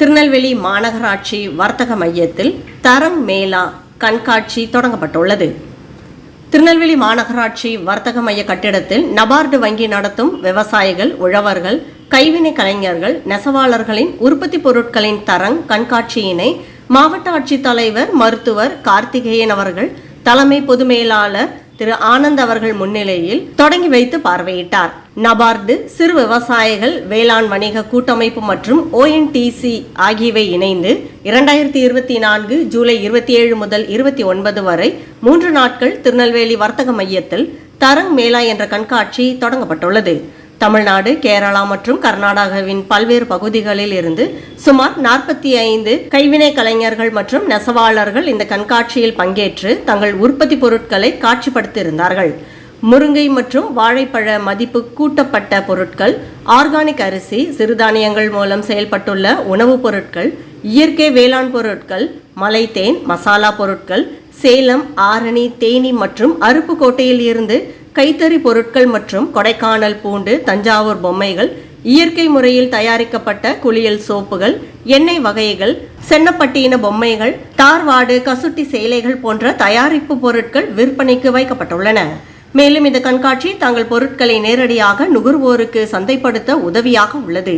திருநெல்வேலி மாநகராட்சி வர்த்தக மையத்தில் தரம் மேளா கண்காட்சி தொடங்கப்பட்டுள்ளது. திருநெல்வேலி மாநகராட்சி வர்த்தக மைய கட்டிடத்தில் நபார்டு வங்கி நடத்தும் விவசாயிகள் உழவர்கள் கைவினை கலைஞர்கள் நெசவாளர்களின் உற்பத்தி பொருட்களின் தரங் கண்காட்சியினை மாவட்ட ஆட்சித்தலைவர் மருத்துவர் கார்த்திகேயன் அவர்கள் தலைமை பொது மேலாளர் திரு ஆனந்த் அவர்கள் முன்னிலையில் தொடங்கி வைத்து பார்வையிட்டார். நபார்டு சிறு விவசாயிகள் வேளாண் வணிக கூட்டமைப்பு மற்றும் ஓஎன்டிசி ஆகியவை இணைந்து இரண்டாயிரத்தி இருபத்தி நான்கு ஜூலை இருபத்தி ஏழு முதல் இருபத்தி ஒன்பது வரை மூன்று நாட்கள் திருநெல்வேலி வர்த்தக மையத்தில் தரங் மேளா என்ற கண்காட்சி தொடங்கப்பட்டுள்ளது. தமிழ்நாடு கேரளா மற்றும் கர்நாடகாவின் பல்வேறு பகுதிகளில் இருந்து சுமார் நாற்பத்தி ஐந்து கைவினை கலைஞர்கள் மற்றும் நெசவாளர்கள் இந்த கண்காட்சியில் பங்கேற்று தங்கள் உற்பத்தி பொருட்களை காட்சிப்படுத்தியிருந்தார்கள். முருங்கை மற்றும் வாழைப்பழ மதிப்பு கூட்டப்பட்ட பொருட்கள் ஆர்கானிக் அரிசி சிறுதானியங்கள் மூலம் செயல்பட்டுள்ள உணவுப் பொருட்கள் இயற்கை வேளாண் பொருட்கள் மலைத்தேன் மசாலா பொருட்கள் சேலம் ஆரணி தேனி மற்றும் அருப்புக்கோட்டையில் இருந்து கைத்தறி பொருட்கள் மற்றும் கொடைக்கானல் பூண்டு தஞ்சாவூர் பொம்மைகள் இயற்கை முறையில் தயாரிக்கப்பட்ட குளியல் சோப்புகள் எண்ணெய் வகைகள் சென்னப்பட்டியின பொம்மைகள் தார்வாடு கசுட்டி சேலைகள் போன்ற தயாரிப்பு பொருட்கள் விற்பனைக்கு வைக்கப்பட்டுள்ளன. மேலும் இந்த கண்காட்சி தங்கள் பொருட்களை நேரடியாக நுகர்வோருக்கு சந்தைப்படுத்த உதவியாக உள்ளது.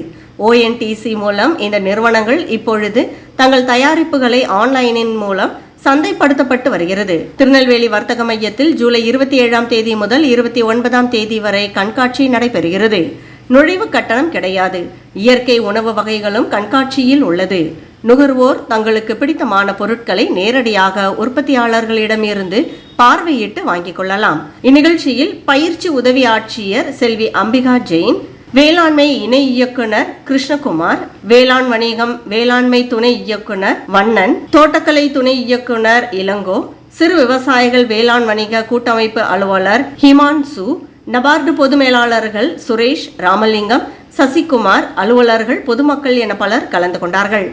ஓஎன்டிசி மூலம் இந்த நிறுவனங்கள் இப்பொழுது தங்கள் தயாரிப்புகளை ஆன்லைனின் மூலம் சந்தைப்படுத்தப்பட்டு வருகிறது. திருநெல்வேலி வர்த்தக மையத்தில் ஜூலை இருபத்தி ஏழாம் தேதி முதல் இருபத்தி ஒன்பதாம் தேதி வரை கண்காட்சி நடைபெறுகிறது. நுழைவு கட்டணம் கிடையாது. இயற்கை உணவு வகைகளும் கண்காட்சியில் உள்ளது. நுகர்வோர் தங்களுக்கு பிடித்தமான பொருட்களை நேரடியாக உற்பத்தியாளர்களிடமிருந்து பார்வையிட்டு வாங்கிக் கொள்ளலாம். இந்நிகழ்ச்சியில் பயிற்சி உதவி ஆட்சியர் செல்வி அம்பிகா ஜெயின் வேளாண்மை இணை இயக்குனர் கிருஷ்ணகுமார் வேளாண் வணிகம் வேளாண்மை துணை இயக்குனர் வண்ணன் தோட்டக்கலை துணை இயக்குனர் இளங்கோ சிறு விவசாயிகள் வேளாண் வணிக கூட்டமைப்பு அலுவலர் ஹிமான்சு நபார்டு பொது மேலாளர்கள் சுரேஷ் ராமலிங்கம் சசிகுமார் அலுவலர்கள் பொதுமக்கள் என பலர் கலந்து கொண்டார்கள்.